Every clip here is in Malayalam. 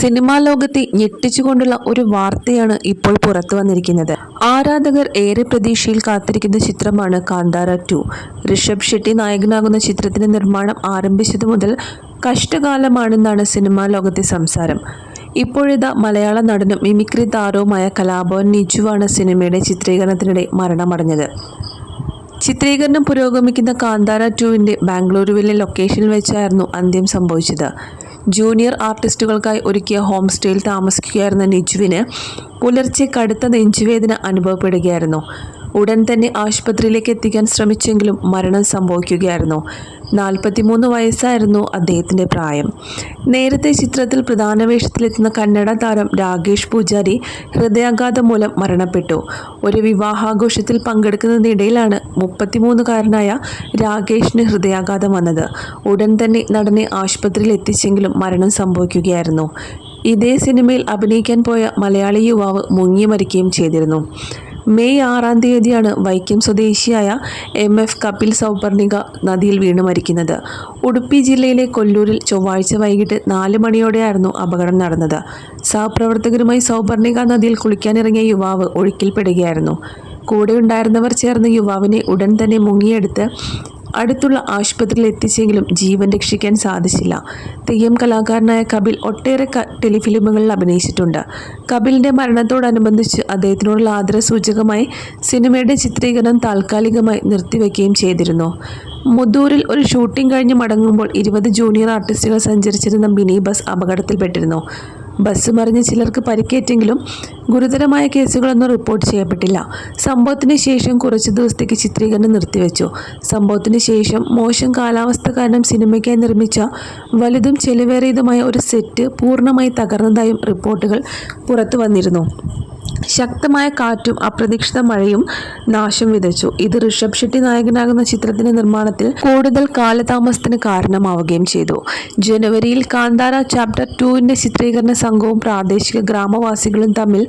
സിനിമാ ലോകത്തെ ഞെട്ടിച്ചുകൊണ്ടുള്ള ഒരു വാർത്തയാണ് ഇപ്പോൾ പുറത്തു വന്നിരിക്കുന്നത്. ആരാധകർ ഏറെ പ്രതീക്ഷയിൽ കാത്തിരിക്കുന്ന ചിത്രമാണ് കാന്താര ടു. ഋഷഭ് ഷെട്ടി നായകനാകുന്ന ചിത്രത്തിന്റെ നിർമ്മാണം ആരംഭിച്ചതു മുതൽ കഷ്ടകാലമാണെന്നാണ് സിനിമാ ലോകത്തെ സംസാരം. ഇപ്പോഴിതാ മലയാള നടനും മിമിക്രി താരവുമായ കലാഭവൻ നിജുവാണ് സിനിമയുടെ ചിത്രീകരണത്തിനിടെ മരണമടഞ്ഞത്. ചിത്രീകരണം പുരോഗമിക്കുന്ന കാന്താര ടുവിന്റെ ബാംഗ്ലൂരുവിലെ ലൊക്കേഷനിൽ വെച്ചായിരുന്നു അന്ത്യം സംഭവിച്ചത്. ജൂനിയർ ആർട്ടിസ്റ്റുകൾക്കായി ഒരുക്കിയ ഹോം സ്റ്റേയിൽ താമസിക്കുകയായിരുന്ന നിജുവിന് പുലർച്ചെ കടുത്ത നെഞ്ചുവേദന അനുഭവപ്പെടുകയായിരുന്നു. ഉടൻ തന്നെ ആശുപത്രിയിലേക്ക് എത്തിക്കാൻ ശ്രമിച്ചെങ്കിലും മരണം സംഭവിക്കുകയായിരുന്നു. നാൽപ്പത്തിമൂന്ന് വയസ്സായിരുന്നു അദ്ദേഹത്തിന്റെ പ്രായം. നേരത്തെ ചിത്രത്തിൽ പ്രധാന വേഷത്തിലെത്തുന്ന കന്നഡ താരം രാകേഷ് പൂജാരി ഹൃദയാഘാതം മൂലം മരണപ്പെട്ടു. ഒരു വിവാഹാഘോഷത്തിൽ പങ്കെടുക്കുന്നതിനിടയിലാണ് മുപ്പത്തിമൂന്നുകാരനായ രാകേഷിന് ഹൃദയാഘാതം വന്നത്. ഉടൻ തന്നെ നടനെ ആശുപത്രിയിൽ എത്തിച്ചെങ്കിലും മരണം സംഭവിക്കുകയായിരുന്നു. ഇതേ സിനിമയിൽ അഭിനയിക്കാൻ പോയ മലയാളി യുവാവ് മുങ്ങി മരിക്കുകയും ചെയ്തിരുന്നു. മെയ് ആറാം തീയതിയാണ് വൈക്കം സ്വദേശിയായ എം എഫ് കപിൽ സൗപർണിക നദിയിൽ വീണ് മരിക്കുന്നത്. ഉടുപ്പി ജില്ലയിലെ കൊല്ലൂരിൽ ചൊവ്വാഴ്ച വൈകിട്ട് നാല് മണിയോടെയായിരുന്നു അപകടം നടന്നത്. സഹപ്രവർത്തകരുമായി സൗപർണിക നദിയിൽ കുളിക്കാനിറങ്ങിയ യുവാവ് ഒഴുക്കിൽപ്പെടുകയായിരുന്നു. കൂടെ ഉണ്ടായിരുന്നവർ ചേർന്ന് യുവാവിനെ ഉടൻ തന്നെ മുങ്ങിയെടുത്ത് അടുത്തുള്ള ആശുപത്രിയിൽ എത്തിച്ചെങ്കിലും ജീവൻ രക്ഷിക്കാൻ സാധിച്ചില്ല. തെയ്യം കലാകാരനായ കപിൽ ഒട്ടേറെ ടെലിഫിലിമുകളിൽ അഭിനയിച്ചിട്ടുണ്ട്. കപിലിന്റെ മരണത്തോടനുബന്ധിച്ച് അദ്ദേഹത്തിനോടുള്ള ആദരസൂചകമായി സിനിമയുടെ ചിത്രീകരണം താൽക്കാലികമായി നിർത്തിവെക്കുകയും ചെയ്തിരുന്നു. മുദൂരിൽ ഒരു ഷൂട്ടിംഗ് കഴിഞ്ഞ് മടങ്ങുമ്പോൾ ഇരുപത് ജൂനിയർ ആർട്ടിസ്റ്റുകൾ സഞ്ചരിച്ചിരുന്ന മിനി ബസ് അപകടത്തിൽപ്പെട്ടിരുന്നു. ബസ് മറിഞ്ഞ് ചിലർക്ക് പരിക്കേറ്റെങ്കിലും ഗുരുതരമായ കേസുകളൊന്നും റിപ്പോർട്ട് ചെയ്യപ്പെട്ടില്ല. സംഭവത്തിന് ശേഷം കുറച്ച് ദിവസത്തേക്ക് ചിത്രീകരണം നിർത്തിവെച്ചു. സംഭവത്തിന് ശേഷം മോശം കാലാവസ്ഥ കാരണം സിനിമയ്ക്കായി നിർമ്മിച്ച വലുതും ചെലവേറിയതുമായ ഒരു സെറ്റ് പൂർണമായി തകർന്നതായും റിപ്പോർട്ടുകൾ പുറത്തു വന്നിരുന്നു. ശക്തമായ കാറ്റും അപ്രതീക്ഷിത മഴയും നാശം വിതച്ചു. ഇത് ഋഷഭ് ഷെട്ടി നായകനാകുന്ന ചിത്രത്തിന്റെ നിർമ്മാണത്തിൽ കൂടുതൽ കാലതാമസത്തിന് കാരണമാവുകയും ചെയ്തു. ജനുവരിയിൽ കാന്താര ചാപ്റ്റർ ടുവിന്റെ ചിത്രീകരണ സംഘവും പ്രാദേശിക ഗ്രാമവാസികളും തമ്മിൽ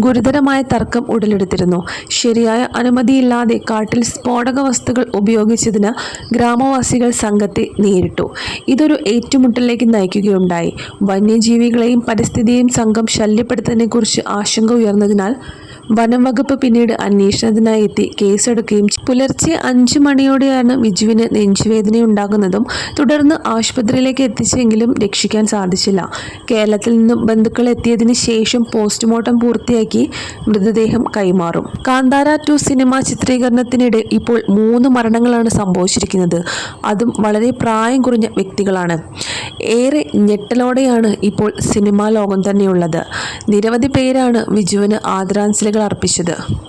ഗുരുതരമായ തർക്കം ഉടലെടുത്തിരുന്നു. ശരിയായ അനുമതിയില്ലാതെ കാട്ടിൽ സ്ഫോടക വസ്തുക്കൾ ഉപയോഗിച്ചതിന് ഗ്രാമവാസികൾ സംഘത്തെ നേരിട്ടു. ഇതൊരു ഏറ്റുമുട്ടലിലേക്ക് നയിക്കുകയുണ്ടായി. വന്യജീവികളെയും പരിസ്ഥിതിയെയും സംഘം ശല്യപ്പെടുത്തുന്നതിനെക്കുറിച്ച് ആശങ്ക ഉയർന്നതിനാൽ original വകുപ്പ് പിന്നീട് അന്വേഷണത്തിനായി എത്തി. കേസെടുക്കുകയും പുലർച്ചെ അഞ്ചു മണിയോടെയാണ് വിജുവിന് നെഞ്ചുവേദനയുണ്ടാകുന്നതും തുടർന്ന് ആശുപത്രിയിലേക്ക് എത്തിച്ചെങ്കിലും രക്ഷിക്കാൻ സാധിച്ചില്ല. കേരളത്തിൽ നിന്നും ബന്ധുക്കൾ എത്തിയതിനു ശേഷം പോസ്റ്റ്മോർട്ടം പൂർത്തിയാക്കി മൃതദേഹം കൈമാറും. കാന്താര ടു സിനിമ ചിത്രീകരണത്തിനിടെ ഇപ്പോൾ മൂന്ന് മരണങ്ങളാണ് സംഭവിച്ചിരിക്കുന്നത്. അതും വളരെ പ്രായം കുറഞ്ഞ വ്യക്തികളാണ്. ഏറെ ഞെട്ടലോടെയാണ് ഇപ്പോൾ സിനിമാ ലോകം തന്നെയുള്ളത്. നിരവധി പേരാണ് വിജുവിന് ആദരാഞ്ജലികൾ അർപ്പിച്ചത്